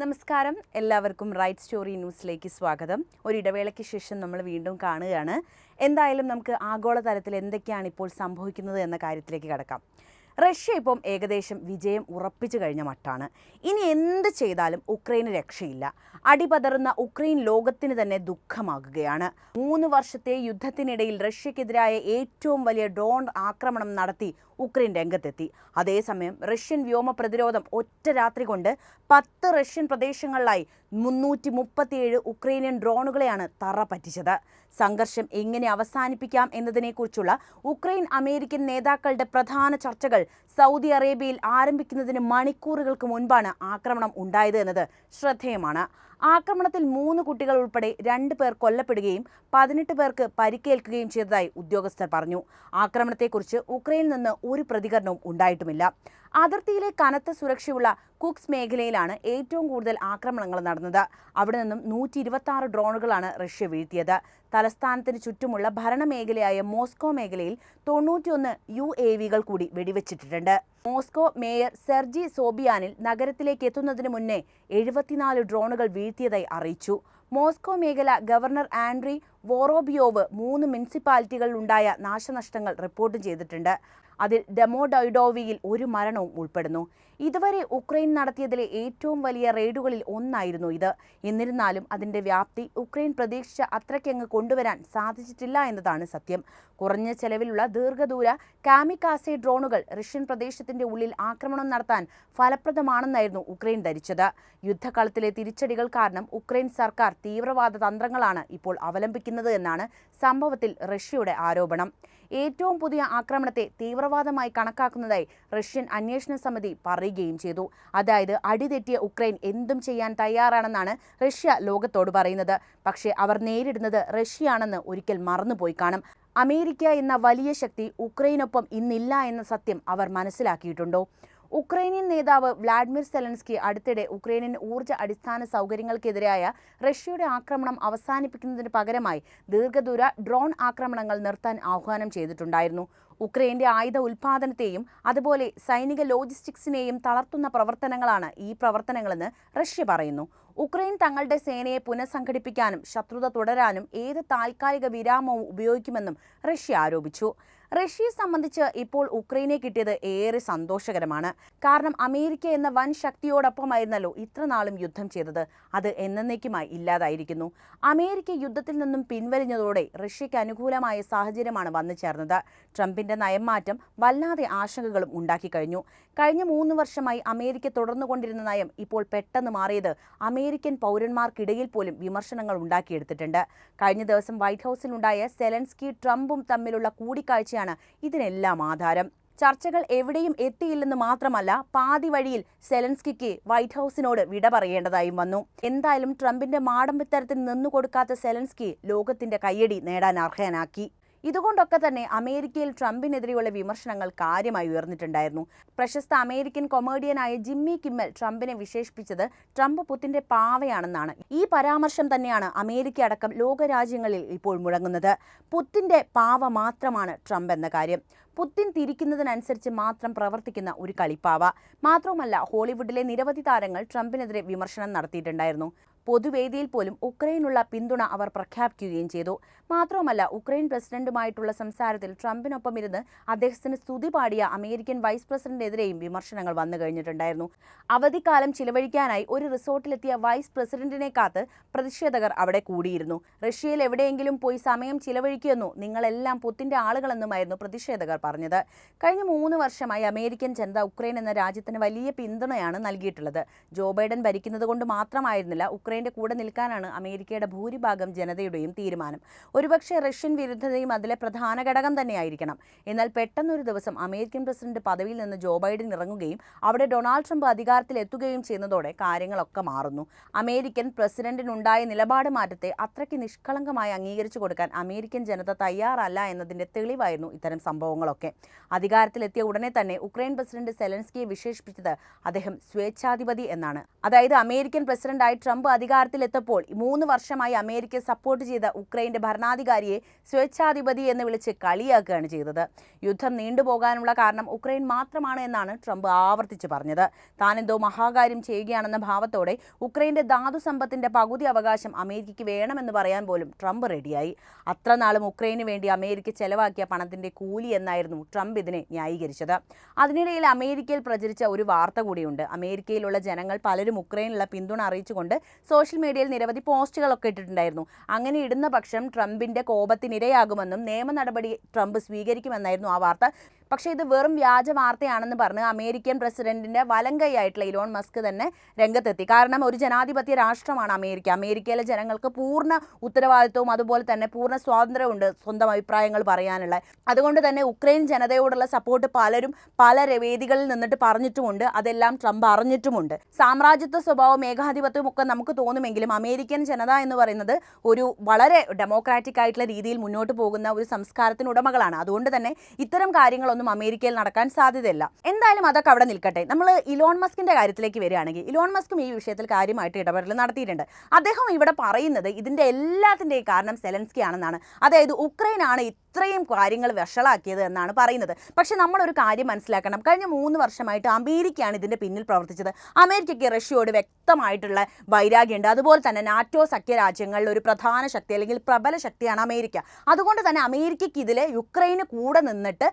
നമസ്കാരം. എല്ലാവർക്കും right story ന്യൂസിലേക്ക് സ്വാഗതം. ഒരു ഇടവേളയ്ക്ക് ശേഷം നമ്മൾ വീണ്ടും കാണുകയാണ്. എന്തായാലും നമുക്ക് ആഗോളതലത്തിൽ എന്തൊക്കെയാണ് ഇപ്പോൾ സംഭവിക്കുന്നത് എന്ന കാര്യത്തിലേക്ക് കടക്കാം. റഷ്യ ഇപ്പം ഏകദേശം വിജയം ഉറപ്പിച്ചു കഴിഞ്ഞ മട്ടാണ്. ഇനി എന്ത് ചെയ്താലും ഉക്രൈന് രക്ഷയില്ല. അടിപതറുന്ന ഉക്രൈൻ ലോകത്തിന് തന്നെ ദുഃഖമാകുകയാണ്. മൂന്ന് വർഷത്തെ യുദ്ധത്തിനിടയിൽ റഷ്യക്കെതിരായ ഏറ്റവും വലിയ ഡ്രോൺ ആക്രമണം നടത്തി ഉക്രൈൻ രംഗത്തെത്തി. അതേസമയം റഷ്യൻ വ്യോമ പ്രതിരോധം ഒറ്റ രാത്രി കൊണ്ട് പത്ത് റഷ്യൻ പ്രദേശങ്ങളിലായി മുന്നൂറ്റി മുപ്പത്തിയേഴ് ഉക്രൈനിയൻ ഡ്രോണുകളെയാണ് തറ പറ്റിച്ചത് സംഘർഷം എങ്ങനെ അവസാനിപ്പിക്കാം എന്നതിനെക്കുറിച്ചുള്ള ഉക്രൈൻ അമേരിക്കൻ നേതാക്കളുടെ പ്രധാന ചർച്ചകൾ സൗദി അറേബ്യയിൽ ആരംഭിക്കുന്നതിന് മണിക്കൂറുകൾക്ക് മുൻപാണ് ആക്രമണം ഉണ്ടായത് എന്നത് ശ്രദ്ധേയമാണ്. ആക്രമണത്തിൽ മൂന്ന് കുട്ടികൾ ഉൾപ്പെടെ രണ്ട് പേർ കൊല്ലപ്പെടുകയും പതിനെട്ട് പേർക്ക് പരിക്കേൽക്കുകയും ചെയ്തതായി ഉദ്യോഗസ്ഥർ പറഞ്ഞു. ആക്രമണത്തെക്കുറിച്ച് ഉക്രൈനിൽ നിന്ന് ഒരു പ്രതികരണവും ഉണ്ടായിട്ടുമില്ല. അതിർത്തിയിലെ കനത്ത സുരക്ഷയുള്ള കുക്സ് മേഖലയിലാണ് ഏറ്റവും കൂടുതൽ ആക്രമണങ്ങൾ നടന്നത്. അവിടെ നിന്നും നൂറ്റി ഇരുപത്തി ആറ് ഡ്രോണുകളാണ് റഷ്യ വീഴ്ത്തിയത്. തലസ്ഥാനത്തിന് ചുറ്റുമുള്ള ഭരണമേഖലയായ മോസ്കോ മേഖലയിൽ തൊണ്ണൂറ്റിയൊന്ന് യു എ വികൾ കൂടി വെടിവെച്ചിട്ടുണ്ട്. മോസ്കോ മേയർ സെർജി സോബിയാനിൽ നഗരത്തിലേക്ക് എത്തുന്നതിന് മുന്നേ എഴുപത്തിനാല് ഡ്രോണുകൾ വീഴ്ത്തിയതായി അറിയിച്ചു. മോസ്കോ മേഖല ഗവർണർ ആൻഡ്രി വോറോബിയോവ് മൂന്ന് മുനിസിപ്പാലിറ്റികളിലുണ്ടായ നാശനഷ്ടങ്ങൾ റിപ്പോർട്ട് ചെയ്തിട്ടുണ്ട്. അതിൽ ഡെമോഡൈഡോവിയിൽ ഒരു മരണവും ഉൾപ്പെടുന്നു. ഇതുവരെ ഉക്രൈൻ നടത്തിയതിലെ ഏറ്റവും വലിയ റെയ്ഡുകളിൽ ഒന്നായിരുന്നു ഇത്. എന്നിരുന്നാലും അതിന്റെ വ്യാപ്തി ഉക്രൈൻ പ്രതീക്ഷിച്ച അത്രയ്ക്കങ്ങ് കൊണ്ടുവരാൻ സാധിച്ചിട്ടില്ല എന്നതാണ് സത്യം. കുറഞ്ഞ ചെലവിലുള്ള ദീർഘദൂര കാമിക്കാസെ ഡ്രോണുകൾ റഷ്യൻ പ്രദേശത്തിന്റെ ഉള്ളിൽ ആക്രമണം നടത്താൻ ഫലപ്രദമാണെന്നായിരുന്നു ഉക്രൈൻ ധരിച്ചത്. യുദ്ധകളത്തിലെ തിരിച്ചടികൾ കാരണം ഉക്രൈൻ സർക്കാർ തീവ്രവാദ തന്ത്രങ്ങളാണ് ഇപ്പോൾ അവലംബിക്കുന്നത് എന്നാണ് സംഭവത്തിൽ റഷ്യയുടെ ആരോപണം. ഏറ്റവും പുതിയ ആക്രമണത്തെ തീവ്രവാദമായി കണക്കാക്കുന്നതായി റഷ്യൻ അന്വേഷണ സമിതി പറയുകയും ചെയ്തു. അതായത് അടിതെറ്റിയ ഉക്രൈൻ എന്തും ചെയ്യാൻ തയ്യാറാണെന്നാണ് റഷ്യ ലോകത്തോട് പറയുന്നത്. പക്ഷേ അവർ നേരിടുന്നത് റഷ്യയാണെന്ന് ഒരിക്കൽ മറന്നുപോയി കാണും. അമേരിക്ക എന്ന വലിയ ശക്തി ഉക്രൈനൊപ്പം ഇന്നില്ല എന്ന സത്യം അവർ മനസ്സിലാക്കിയിട്ടുണ്ടോ? ഉക്രൈനിയൻ നേതാവ് വ്ളാഡിമിർ സെലൻസ്കി അടുത്തിടെ ഉക്രൈനിയൻ ഊർജ അടിസ്ഥാന സൗകര്യങ്ങൾക്കെതിരായ റഷ്യയുടെ ആക്രമണം അവസാനിപ്പിക്കുന്നതിന് പകരമായി ദീർഘദൂര ഡ്രോൺ ആക്രമണങ്ങൾ നിർത്താൻ ആഹ്വാനം ചെയ്തിട്ടുണ്ടായിരുന്നു. ഉക്രൈന്റെ ആയുധ ഉൽപാദനത്തെയും അതുപോലെ സൈനിക ലോജിസ്റ്റിക്സിനെയും തളർത്തുന്ന പ്രവർത്തനങ്ങളാണ് ഈ പ്രവർത്തനങ്ങളെന്ന് റഷ്യ പറയുന്നു. ഉക്രൈൻ തങ്ങളുടെ സേനയെ പുനഃസംഘടിപ്പിക്കാനും ശത്രുത തുടരാനും ഏത് താൽക്കാലിക വിരാമവും ഉപയോഗിക്കുമെന്നും റഷ്യ ആരോപിച്ചു. റഷ്യയെ സംബന്ധിച്ച് ഇപ്പോൾ ഉക്രൈനെ കിട്ടിയത് ഏറെ സന്തോഷകരമാണ്. കാരണം അമേരിക്ക എന്ന വൻ ശക്തിയോടൊപ്പമായിരുന്നല്ലോ ഇത്ര നാളും യുദ്ധം ചെയ്തത്. അത് എന്നേക്കുമായി ഇല്ലാതായിരിക്കുന്നു. അമേരിക്ക യുദ്ധത്തിൽ നിന്നും പിൻവലിഞ്ഞതോടെ റഷ്യയ്ക്ക് അനുകൂലമായ സാഹചര്യമാണ് വന്നു ചേർന്നത്. ട്രംപിന്റെ നയംമാറ്റം വല്ലാതെ ആശങ്കകളും ഉണ്ടാക്കി കഴിഞ്ഞു. കഴിഞ്ഞ മൂന്ന് വർഷമായി അമേരിക്ക തുടർന്നുകൊണ്ടിരുന്ന നയം ഇപ്പോൾ പെട്ടെന്ന് മാറിയത് അമേരിക്കൻ പൗരന്മാർക്കിടയിൽ പോലും വിമർശനങ്ങൾ ഉണ്ടാക്കിയെടുത്തിട്ടുണ്ട്. കഴിഞ്ഞ ദിവസം വൈറ്റ് ഹൗസിലുണ്ടായ സെലൻസ്കി ട്രംപും തമ്മിലുള്ള കൂടിക്കാഴ്ചയാണ് ഇതിനെല്ലാം ആധാരം. ചർച്ചകൾ എവിടെയും എത്തിയില്ലെന്ന് മാത്രമല്ല പാതി വഴിയിൽ സെലൻസ്കിക്ക് വൈറ്റ് ഹൗസിനോട് വിട പറയേണ്ടതായും വന്നു. എന്തായാലും ട്രംപിന്റെ മാടമ്പിത്തരത്തിൽ നിന്നുകൊടുക്കാത്ത സെലൻസ്കി ലോകത്തിന്റെ കയ്യടി നേടാൻ അർഹനാക്കി. ഇതുകൊണ്ടൊക്കെ തന്നെ അമേരിക്കയിൽ ട്രംപിനെതിരെയുള്ള വിമർശനങ്ങൾ കാര്യമായി ഉയർന്നിട്ടുണ്ടായിരുന്നു. പ്രശസ്ത അമേരിക്കൻ കൊമേഡിയനായ ജിമ്മി കിമ്മൽ ട്രംപിനെ വിശേഷിപ്പിച്ചത് ട്രംപ് പുത്തിന്റെ പാവയാണെന്നാണ്. ഈ പരാമർശം തന്നെയാണ് അമേരിക്ക അടക്കം ലോകരാജ്യങ്ങളിൽ ഇപ്പോൾ മുഴങ്ങുന്നത്. പുത്തിന്റെ പാവ മാത്രമാണ് ട്രംപ് എന്ന കാര്യം. പുത്തിൻ തിരിക്കുന്നതിനനുസരിച്ച് മാത്രം പ്രവർത്തിക്കുന്ന ഒരു കളിപ്പാവ. മാത്രവുമല്ല ഹോളിവുഡിലെ നിരവധി താരങ്ങൾ ട്രംപിനെതിരെ വിമർശനം നടത്തിയിട്ടുണ്ടായിരുന്നു. പൊതുവേദിയിൽ പോലും ഉക്രൈനുള്ള പിന്തുണ അവർ പ്രഖ്യാപിക്കുകയും ചെയ്തു. മാത്രവുമല്ല ഉക്രൈൻ പ്രസിഡന്റുമായിട്ടുള്ള സംസാരത്തിൽ ട്രംപിനൊപ്പം ഇരുന്ന് അദ്ദേഹത്തിന് സ്തുതി പാടിയ അമേരിക്കൻ വൈസ് പ്രസിഡന്റിനെതിരെയും വിമർശനങ്ങൾ വന്നു കഴിഞ്ഞിട്ടുണ്ടായിരുന്നു. അവധിക്കാലം ചിലവഴിക്കാനായി ഒരു റിസോർട്ടിലെത്തിയ വൈസ് പ്രസിഡന്റിനെ കാത്ത് പ്രതിഷേധകർ അവിടെ കൂടിയിരുന്നു. റഷ്യയിൽ എവിടെയെങ്കിലും പോയി സമയം ചിലവഴിക്കുമെന്നു നിങ്ങളെല്ലാം പുത്തിന്റെ ആളുകളെന്നുമായിരുന്നു പ്രതിഷേധകർ പറഞ്ഞത്. കഴിഞ്ഞ മൂന്ന് വർഷമായി അമേരിക്കൻ ജനത ഉക്രൈൻ എന്ന രാജ്യത്തിന് വലിയ പിന്തുണയാണ് നൽകിയിട്ടുള്ളത്. ജോ ബൈഡൻ ഭരിക്കുന്നത് കൊണ്ട് മാത്രമായിരുന്നില്ല ഉക്രൈന്റെ കൂടെ നിൽക്കാനാണ് അമേരിക്കയുടെ ഭൂരിഭാഗം ജനതയുടെയും തീരുമാനം. ഒരുപക്ഷെ റഷ്യൻ വിരുദ്ധതയും അതിലെ പ്രധാന ഘടകം തന്നെയായിരിക്കണം. എന്നാൽ പെട്ടെന്നൊരു ദിവസം അമേരിക്കൻ പ്രസിഡന്റ് പദവിയിൽ നിന്ന് ജോ ബൈഡൻ ഇറങ്ങുകയും അവിടെ ഡൊണാൾഡ് ട്രംപ് അധികാരത്തിൽ അധികാരത്തിലെത്തുകയും ചെയ്യുന്നതോടെ കാര്യങ്ങളൊക്കെ മാറുന്നു. അമേരിക്കൻ പ്രസിഡന്റിനുണ്ടായ നിലപാട് മാറ്റത്തെ അത്രയ്ക്ക് നിഷ്കളങ്കമായി അംഗീകരിച്ചു കൊടുക്കാൻ അമേരിക്കൻ ജനത തയ്യാറല്ല എന്നതിന്റെ തെളിവായിരുന്നു ഇത്തരം സംഭവങ്ങളൊക്കെ. അധികാരത്തിലെത്തിയ ഉടനെ തന്നെ ഉക്രൈൻ പ്രസിഡന്റ് സെലൻസ്കിയെ വിശേഷിപ്പിച്ചത് അദ്ദേഹം സ്വേച്ഛാധിപതി എന്നാണ്. അതായത് അമേരിക്കൻ പ്രസിഡന്റായി ട്രംപ് അധികാരം അധികാരത്തിലെത്തപ്പോൾ മൂന്ന് വർഷമായി അമേരിക്ക സപ്പോർട്ട് ചെയ്ത ഉക്രൈന്റെ ഭരണാധികാരിയെ സ്വേച്ഛാധിപതി എന്ന് വിളിച്ച് കളിയാക്കുകയാണ് ചെയ്തത്. യുദ്ധം നീണ്ടുപോകാനുള്ള കാരണം ഉക്രൈൻ മാത്രമാണ് എന്നാണ് ട്രംപ് ആവർത്തിച്ച് പറഞ്ഞത്. താനെന്തോ മഹാകാര്യം ചെയ്യുകയാണെന്ന ഭാവത്തോടെ ഉക്രൈന്റെ ധാതു സമ്പത്തിന്റെ പകുതി അവകാശം അമേരിക്കയ്ക്ക് വേണമെന്ന് പറയാൻ പോലും ട്രംപ് റെഡിയായി. അത്ര നാളും ഉക്രൈന് വേണ്ടി അമേരിക്ക ചെലവാക്കിയ പണത്തിന്റെ കൂലി എന്നായിരുന്നു ട്രംപ് ഇതിനെ ന്യായീകരിച്ചത്. അതിനിടയിൽ അമേരിക്കയിൽ പ്രചരിച്ച ഒരു വാർത്ത കൂടിയുണ്ട്. അമേരിക്കയിലുള്ള ജനങ്ങൾ പലരും ഉക്രൈനുള്ള പിന്തുണ അറിയിച്ചുകൊണ്ട് സോഷ്യൽ മീഡിയയിൽ നിരവധി പോസ്റ്റുകളൊക്കെ ഇട്ടിട്ടുണ്ടായിരുന്നു. അങ്ങനെ ഇടുന്ന പക്ഷം ട്രംപിന്റെ കോപത്തിനിരയാകുമെന്നും നിയമ നടപടി ട്രംപ് സ്വീകരിക്കുമെന്നായിരുന്നു ആ വാർത്ത. പക്ഷേ ഇത് വെറും വ്യാജ വാർത്തയാണെന്ന് പറഞ്ഞ് അമേരിക്കൻ പ്രസിഡന്റിന്റെ വലങ്കൈയായിട്ടുള്ള ഇലോൺ മസ്ക് തന്നെ രംഗത്തെത്തി. കാരണം ഒരു ജനാധിപത്യ രാഷ്ട്രമാണ് അമേരിക്ക. അമേരിക്കയിലെ ജനങ്ങൾക്ക് പൂർണ ഉത്തരവാദിത്വവും അതുപോലെ തന്നെ പൂർണ സ്വാതന്ത്ര്യമുണ്ട് സ്വന്തം അഭിപ്രായങ്ങൾ പറയാനുള്ള അതുകൊണ്ട് തന്നെ ഉക്രൈൻ ജനതയോടുള്ള സപ്പോർട്ട് പലരും പല വേദികളിൽ നിന്നിട്ട് പറഞ്ഞിട്ടുമുണ്ട്. അതെല്ലാം ട്രംപ് അറിഞ്ഞിട്ടുമുണ്ട്. സാമ്രാജ്യത്വ സ്വഭാവം ഏകാധിപത്യവും ഒക്കെ നമുക്ക് തോന്നുമെങ്കിലും അമേരിക്കൻ ജനത എന്ന് പറയുന്നത് ഒരു വളരെ ഡെമോക്രാറ്റിക് ആയിട്ടുള്ള രീതിയിൽ മുന്നോട്ട് പോകുന്ന ഒരു സംസ്കാരത്തിന് ഉടമകളാണ് അതുകൊണ്ട് തന്നെ ഇത്തരം കാര്യങ്ങളൊന്നും അമേരിക്കയിൽ നടക്കാൻ സാധ്യതയില്ല. എന്തായാലും അതൊക്കെ അവിടെ നിൽക്കട്ടെ. നമ്മൾ ഇലോൺ മസ്കിന്റെ കാര്യത്തിലേക്ക് വരികയാണെങ്കിൽ ഇലോൺ മസ്കും ഈ വിഷയത്തിൽ കാര്യമായിട്ട് ഇടപെടൽ നടത്തിയിട്ടുണ്ട്. അദ്ദേഹം ഇവിടെ പറയുന്നത് ഇതിന്റെ എല്ലാത്തിന്റെയും കാരണം സെലൻസ്കി ആണെന്നാണ്. അതായത് ഉക്രൈനാണ് ഇത്രയും കാര്യങ്ങൾ വഷളാക്കിയത് എന്നാണ് പറയുന്നത്. പക്ഷെ നമ്മളൊരു കാര്യം മനസ്സിലാക്കണം. കഴിഞ്ഞ മൂന്ന് വർഷമായിട്ട് അമേരിക്കയാണ് ഇതിന്റെ പിന്നിൽ പ്രവർത്തിച്ചത്. അമേരിക്കയ്ക്ക് റഷ്യയോട് വ്യക്തമായിട്ടുള്ള വൈരാഗ്യമുണ്ട്. അതുപോലെ തന്നെ നാറ്റോ സഖ്യ രാജ്യങ്ങളിൽ ഒരു പ്രധാന ശക്തി അല്ലെങ്കിൽ പ്രബല ശക്തിയാണ് അമേരിക്ക. അതുകൊണ്ട് തന്നെ അമേരിക്കയ്ക്ക് ഇതിലെ യുക്രൈന് കൂടെ നിന്നിട്ട്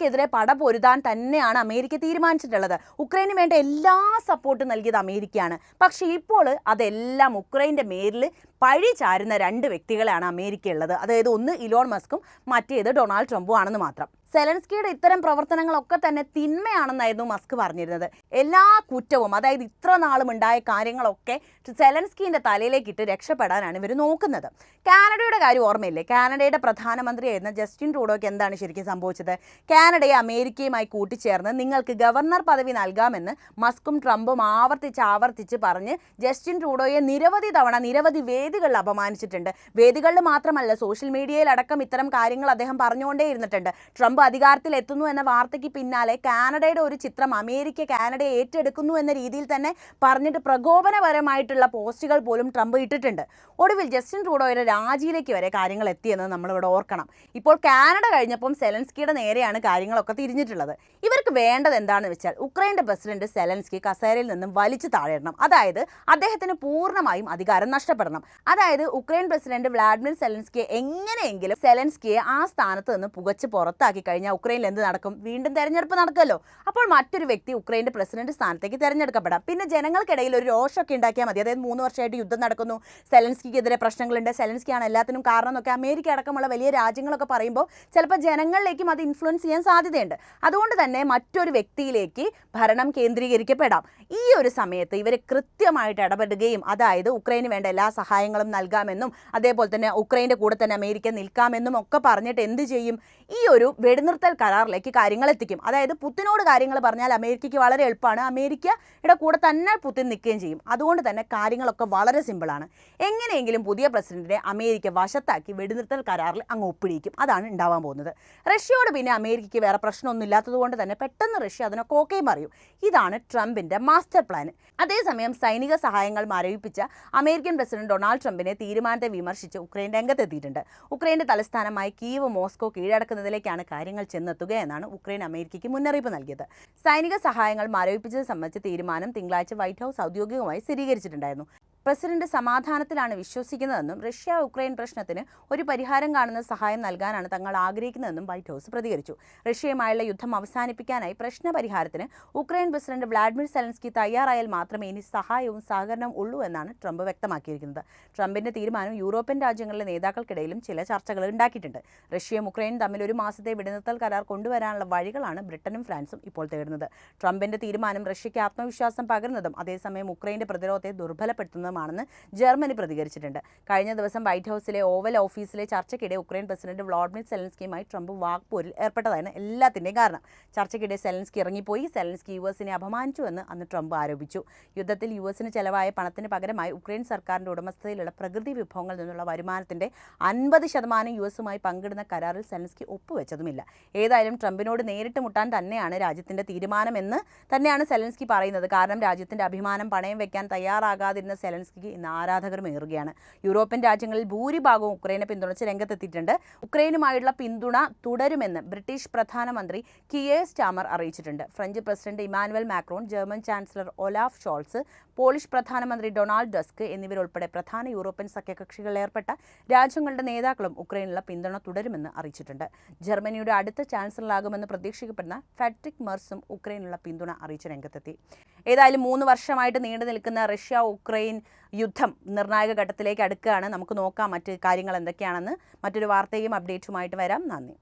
റഷ്യക്കെതിരെ പട പൊരുതാൻ തന്നെയാണ് അമേരിക്ക തീരുമാനിച്ചിട്ടുള്ളത്. ഉക്രൈന് വേണ്ട എല്ലാ സപ്പോർട്ടും നൽകിയത് അമേരിക്കയാണ്. പക്ഷേ ഇപ്പോൾ അതെല്ലാം ഉക്രൈന്റെ മേരിൽ പഴി ചാരുന്ന രണ്ട് വ്യക്തികളാണ് അമേരിക്ക ഉള്ളത് അതായത് ഒന്ന് ഇലോൺ മസ്കും മറ്റേത് ഡൊണാൾഡ് ട്രംപും ആണെന്ന് മാത്രം. സെലൻസ്കിയുടെ ഇത്തരം പ്രവർത്തനങ്ങളൊക്കെ തന്നെ തിന്മയാണെന്നായിരുന്നു മസ്ക് പറഞ്ഞിരുന്നത്. എല്ലാ കുറ്റവും അതായത് ഇത്ര നാളും ഉണ്ടായ കാര്യങ്ങളൊക്കെ സെലൻസ്കിന്റെ തലയിലേക്കിട്ട് രക്ഷപ്പെടാനാണ് ഇവർ നോക്കുന്നത്. കാനഡയുടെ കാര്യം ഓർമ്മയില്ലേ? കാനഡയുടെ പ്രധാനമന്ത്രിയായിരുന്ന ജസ്റ്റിൻ ട്രൂഡോയ്ക്ക് എന്താണ് ശരിക്കും സംഭവിച്ചത്? കാനഡയെ അമേരിക്കയുമായി കൂട്ടിച്ചേർന്ന് നിങ്ങൾക്ക് ഗവർണർ പദവി നൽകാമെന്ന് മസ്കും ട്രംപും ആവർത്തിച്ച് ആവർത്തിച്ച് പറഞ്ഞ് ജസ്റ്റിൻ ട്രൂഡോയെ നിരവധി തവണ നിരവധി വേദികളിൽ അപമാനിച്ചിട്ടുണ്ട്. വേദികളിൽ മാത്രമല്ല സോഷ്യൽ മീഡിയയിലടക്കം ഇത്തരം കാര്യങ്ങൾ അദ്ദേഹം പറഞ്ഞുകൊണ്ടേ ഇരുന്നിട്ടുണ്ട് ട്രംപ് അധികാരത്തിൽ എത്തുന്നു എന്ന വാർത്തയ്ക്ക് പിന്നാലെ കാനഡയുടെ ഒരു ചിത്രം അമേരിക്ക കാനഡയെ ഏറ്റെടുക്കുന്നു എന്ന രീതിയിൽ തന്നെ പറഞ്ഞിട്ട് പ്രകോപനപരമായിട്ടുള്ള പോസ്റ്റുകൾ പോലും ട്രംപ് ഇട്ടിട്ടുണ്ട്. ഒടുവിൽ ജസ്റ്റിൻ ട്രൂഡോയുടെ രാജിയിലേക്ക് വരെ കാര്യങ്ങൾ എത്തിയെന്ന് നമ്മളിവിടെ ഓർക്കണം. ഇപ്പോൾ കാനഡ കഴിഞ്ഞപ്പം സെലൻസ്കിയുടെ നേരെയാണ് കാര്യങ്ങളൊക്കെ തിരിഞ്ഞിട്ടുള്ളത്. ഇവർക്ക് വേണ്ടത് എന്താണെന്ന് വെച്ചാൽ ഉക്രൈന്റെ പ്രസിഡന്റ് സെലൻസ്കി കസേരയിൽ നിന്നും വലിച്ചു താഴെയിടണം. അതായത് അദ്ദേഹത്തിന് പൂർണമായും അധികാരം നഷ്ടപ്പെടണം. അതായത് ഉക്രൈൻ പ്രസിഡന്റ് വ്ളാഡിമിർ സെലൻസ്കിയെ എങ്ങനെയെങ്കിലും സെലൻസ്കിയെ ആ സ്ഥാനത്ത് നിന്ന് പുകച്ച് പുറത്താക്കി കഴിഞ്ഞാൽ ഉക്രൈനിൽ എന്ത് നടക്കും? വീണ്ടും തെരഞ്ഞെടുപ്പ് നടക്കുമല്ലോ അപ്പോൾ മറ്റൊരു വ്യക്തി ഉക്രൈന്റെ പ്രസിഡന്റ് സ്ഥാനത്തേക്ക് തെരഞ്ഞെടുക്കപ്പെടാം. പിന്നെ ജനങ്ങൾക്കിടയിൽ ഒരു രോഷമൊക്കെ ഉണ്ടാക്കിയാൽ മതി. അതായത് മൂന്ന് വർഷമായിട്ട് യുദ്ധം നടക്കുന്നു. സെലൻസ്കിക്കെതിരെ പ്രശ്നങ്ങളുണ്ട്. സെലൻസ്കിയാണ് എല്ലാത്തിനും കാരണം എന്നൊക്കെ അമേരിക്ക അടക്കമുള്ള വലിയ രാജ്യങ്ങളൊക്കെ പറയുമ്പോൾ ചിലപ്പോൾ ജനങ്ങളിലേക്കും അത് ഇൻഫ്ലുവൻസ് ചെയ്യാൻ സാധ്യതയുണ്ട്. അതുകൊണ്ട് തന്നെ മറ്റൊരു വ്യക്തിയിലേക്ക് ഭരണം കേന്ദ്രീകരിക്കപ്പെടാം. ഈ ഒരു സമയത്ത് ഇവർ കൃത്യമായിട്ട് ഇടപെടുകയും അതായത് ഉക്രൈന് വേണ്ട എല്ലാ സഹായങ്ങളും നൽകാമെന്നും അതേപോലെ തന്നെ ഉക്രൈന്റെ കൂടെ തന്നെ അമേരിക്ക നിൽക്കാമെന്നും ഒക്കെ പറഞ്ഞിട്ട് എന്ത് ചെയ്യും? ഈ ഒരു വെടിനിർത്തൽ കരാറിലേക്ക് കാര്യങ്ങൾ എത്തിക്കും. അതായത് പുത്തിനോട് കാര്യങ്ങൾ പറഞ്ഞാൽ അമേരിക്കയ്ക്ക് വളരെ എളുപ്പമാണ്. അമേരിക്കയുടെ കൂടെ തന്നെ പുത്തിൻ നിൽക്കുകയും ചെയ്യും. അതുകൊണ്ട് തന്നെ കാര്യങ്ങളൊക്കെ വളരെ സിമ്പിളാണ് എങ്ങനെയെങ്കിലും പുതിയ പ്രസിഡന്റിനെ അമേരിക്ക വശത്താക്കി വെടിനിർത്തൽ കരാറിൽ അങ്ങ് ഒപ്പിടിക്കും അതാണ് ഉണ്ടാവാൻ പോകുന്നത്. റഷ്യയോട് പിന്നെ അമേരിക്കയ്ക്ക് വേറെ പ്രശ്നമൊന്നും ഇല്ലാത്തതുകൊണ്ട് തന്നെ പെട്ടെന്ന് റഷ്യ അതിനൊക്കെ ഓക്കെയും പറയും. ഇതാണ് ട്രംപിന്റെ മാസ്റ്റർ പ്ലാൻ അതേസമയം സൈനിക സഹായങ്ങൾ മരവിപ്പിച്ച അമേരിക്കൻ പ്രസിഡന്റ് ഡൊണാൾഡ് ട്രംപിനെ തീരുമാനത്തെ വിമർശിച്ച് ഉക്രൈൻ രംഗത്തെത്തിയിട്ടുണ്ട്. ഉക്രൈന്റെ തലസ്ഥാനമായ കീവ് മോസ്കോ കീഴടക്കുന്നതിലേക്കാണ് കാര്യങ്ങൾ ചെന്നെത്തുക എന്നാണ് ഉക്രൈൻ അമേരിക്കയ്ക്ക് മുന്നറിയിപ്പ് നൽകിയത്. സൈനിക സഹായങ്ങൾ മരവിപ്പിച്ചത് സംബന്ധിച്ച തീരുമാനം തിങ്കളാഴ്ച വൈറ്റ് ഹൗസ് ഔദ്യോഗികമായി സ്ഥിരീകരിച്ചിട്ടുണ്ടായിരുന്നു. പ്രസിഡന്റ് സമാധാനത്തിലാണ് വിശ്വസിക്കുന്നതെന്നും റഷ്യ ഉക്രൈൻ പ്രശ്നത്തിന് ഒരു പരിഹാരം കാണുന്ന സഹായം നൽകാനാണ് തങ്ങൾ ആഗ്രഹിക്കുന്നതെന്നും വൈറ്റ് ഹൗസ് പ്രതികരിച്ചു. റഷ്യയുമായുള്ള യുദ്ധം അവസാനിപ്പിക്കാനായി പ്രശ്ന പരിഹാരത്തിന് ഉക്രൈൻ പ്രസിഡന്റ് വ്ളാഡിമിർ സെലൻസ്കി തയ്യാറായാൽ മാത്രമേ ഇനി സഹായവും സഹകരണവും ഉള്ളൂ എന്നാണ് ട്രംപ് വ്യക്തമാക്കിയിരിക്കുന്നത്. ട്രംപിന്റെ തീരുമാനം യൂറോപ്യൻ രാജ്യങ്ങളിലെ നേതാക്കൾക്കിടയിലും ചില ചർച്ചകൾ ഉണ്ടാക്കിയിട്ടുണ്ട്. റഷ്യയും ഉക്രൈനും തമ്മിൽ ഒരു മാസത്തെ വെടിനിർത്തൽ കരാർ കൊണ്ടുവരാനുള്ള വഴികളാണ് ബ്രിട്ടനും ഫ്രാൻസും ഇപ്പോൾ തേടുന്നത്. ട്രംപിന്റെ തീരുമാനം റഷ്യയ്ക്ക് ആത്മവിശ്വാസം പകരുന്നതും അതേസമയം ഉക്രൈന്റെ പ്രതിരോധത്തെ ദുർബലപ്പെടുത്തുന്നതും ആണെന്ന് ജർമ്മനി പ്രതികരിച്ചിട്ടുണ്ട്. കഴിഞ്ഞ ദിവസം വൈറ്റ് ഹൗസിലെ ഓവൽ ഓഫീസിലെ ചർച്ചയ്ക്കിടെ ഉക്രൈൻ പ്രസിഡന്റ് വ്ളാഡിമിർ സെലൻസ്കിയുമായി ട്രംപ് വാക്പോരിൽ ഏർപ്പെട്ടതാണ് എല്ലാത്തിന്റെയും കാരണം. ചർച്ചയ്ക്കിടെ സെലൻസ്കി ഇറങ്ങിപ്പോയി സെലൻസ്കി യു എസിനെ അപമാനിച്ചു എന്ന് അന്ന് ട്രംപ് ആരോപിച്ചു. യുദ്ധത്തിൽ യു എസിന് ചെലവായ പണത്തിന് പകരമായി ഉക്രൈൻ സർക്കാരിന്റെ ഉടമസ്ഥതയിലുള്ള പ്രകൃതി വിഭവങ്ങളിൽ നിന്നുള്ള വരുമാനത്തിന്റെ അൻപത് ശതമാനം യു എസുമായി പങ്കിടുന്ന കരാറിൽ സെലൻസ്കി ഒപ്പുവെച്ചതുമില്ല. ഏതായാലും ട്രംപിനോട് നേരിട്ട് മുട്ടാൻ തന്നെയാണ് രാജ്യത്തിന്റെ തീരുമാനമെന്ന് തന്നെയാണ് സെലൻസ്കി പറയുന്നത്. കാരണം രാജ്യത്തിന്റെ അഭിമാനം പണയം വെക്കാൻ തയ്യാറാകാതിരുന്ന സെലൻസ്കി സെലൻസ്കിക്ക് ഇന്ന് ആരാധകർ മേറുകയാണ് യൂറോപ്യൻ രാജ്യങ്ങളിൽ ഭൂരിഭാഗവും ഉക്രൈനെ പിന്തുണച്ച് രംഗത്തെത്തിയിട്ടുണ്ട്. ഉക്രൈനുമായുള്ള പിന്തുണ തുടരുമെന്ന് ബ്രിട്ടീഷ് പ്രധാനമന്ത്രി കിയേ സ്റ്റാമർ അറിയിച്ചിട്ടുണ്ട്. French president Emmanuel Macron German chancellor Olaf Scholz Polish പ്രധാനമന്ത്രി ഡൊണാൾഡ് ഡസ്ക് എന്നിവരുൾപ്പെടെ പ്രധാന യൂറോപ്യൻ സഖ്യകക്ഷികളിൽ ഏർപ്പെട്ട രാജ്യങ്ങളുടെ നേതാക്കളും ഉക്രൈനുള്ള പിന്തുണ തുടരുമെന്ന് അറിയിച്ചിട്ടുണ്ട്. ജർമ്മനിയുടെ അടുത്ത ചാൻസലറാകുമെന്ന് പ്രതീക്ഷിക്കപ്പെടുന്ന ഫെഡറിക് മെർസും ഉക്രൈനുള്ള പിന്തുണ അറിയിച്ച രംഗത്തെത്തി. ഏതായാലും മൂന്ന് വർഷമായിട്ട് നീണ്ടു നിൽക്കുന്ന റഷ്യ ഉക്രൈൻ യുദ്ധം നിർണായക ഘട്ടത്തിലേക്ക് അടുക്കുകയാണ്. നമുക്ക് നോക്കാം മറ്റ് കാര്യങ്ങൾ എന്തൊക്കെയാണെന്ന്. മറ്റൊരു വാർത്തയും അപ്ഡേറ്റുമായിട്ട് വരാം. നന്ദി.